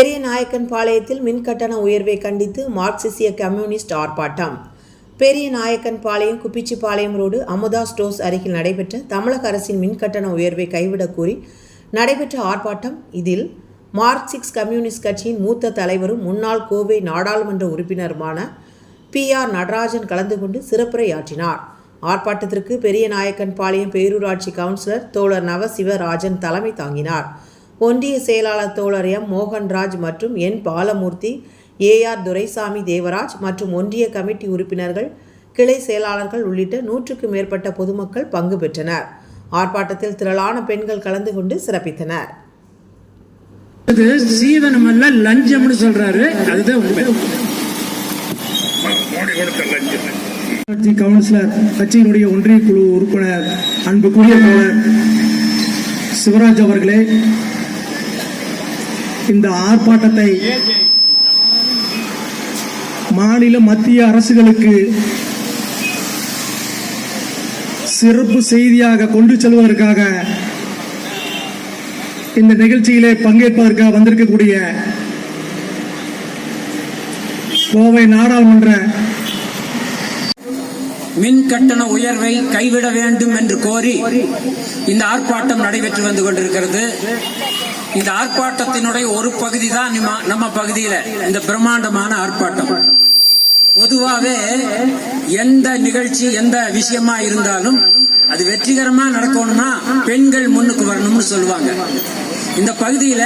பெரிய நாயக்கன் பாளையத்தில் மின்கட்டண உயர்வை கண்டித்து மார்க்சிசிய கம்யூனிஸ்ட் ஆர்ப்பாட்டம். பெரிய நாயக்கன் பாளையம் குப்பிச்சிப்பாளையம் ரோடு அமுதா ஸ்டோர்ஸ் அருகில் நடைபெற்ற தமிழக அரசின் மின்கட்டண உயர்வை கைவிடக் கோரி நடைபெற்ற ஆர்ப்பாட்டம் இதில் மார்க்சிஸ்ட் கம்யூனிஸ்ட் கட்சியின் மூத்த தலைவரும் முன்னாள் கோவை நாடாளுமன்ற உறுப்பினருமான பி. ஆர். நடராஜன் கலந்து கொண்டு சிறப்புரையாற்றினார். ஆர்ப்பாட்டத்திற்கு பெரிய நாயக்கன் பாளையம் பேரூராட்சி கவுன்சிலர் தோழர் நவசிவராஜன் தலைமை தாங்கினார். ஒன்றிய செயலாளர் தோழர் எம். மோகன்ராஜ் மற்றும் என். பாலமூர்த்தி ஏஆர் துரைசாமி தேவராஜ் மற்றும் ஒன்றிய கமிட்டி உறுப்பினர்கள் கிளை செயலாளர்கள் உள்ளிட்ட நூற்றுக்கு மேற்பட்ட பொதுமக்கள் பங்கு பெற்றனர். ஆர்ப்பாட்டத்தில் திரளான பெண்கள் கலந்து கொண்டு சிறப்பித்தனர். அது சீதனம் அல்ல லஞ்சம்னு சொல்றாரு. அதுதான் உண்மை. கவுன்சிலர் கட்சியினுடைய ஒன்றிய குழு உறுப்பினர் அன்புக்குரிய சிவராஜ் அவர்களே இந்த ஆர்ப்பாட்டத்தை மாநில மத்திய அரசுகளுக்கு சிறப்பு செய்தியாக கொண்டு செல்வதற்காக இந்த நிகழ்ச்சியிலே பங்கேற்பதற்காக வந்திருக்கக்கூடிய கோவை நாடாளுமன்ற மின் கட்டண உயர்வை கைவிட வேண்டும் என்று கோரி இந்த ஆர்ப்பாட்டம் நடைபெற்று வந்து கொண்டிருக்கிறது. இந்த ஆர்ப்பாட்டத்தினுடைய ஒரு பகுதி தான் நம்ம பகுதியில இந்த பிரம்மாண்டமான ஆர்ப்பாட்டம். பொதுவாகவே எந்த நிகழ்ச்சி எந்த விஷயமா இருந்தாலும் அது வெற்றிகரமா நடக்கணும்னா பெண்கள் முன்னுக்கு வரணும்னு சொல்லுவாங்க. இந்த பகுதியில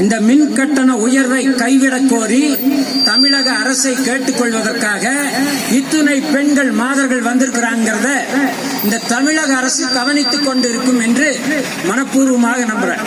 இந்த மின் கட்டண உயர்வை கைவிடக் கோரி தமிழக அரசை கேட்டுக்கொள்வதற்காக இத்துணை பெண்கள் மாதர்கள் வந்திருக்கிறாங்கிறத இந்த தமிழக அரசு கவனித்துக் கொண்டிருக்கும் என்று மனப்பூர்வமாக நம்புறேன்.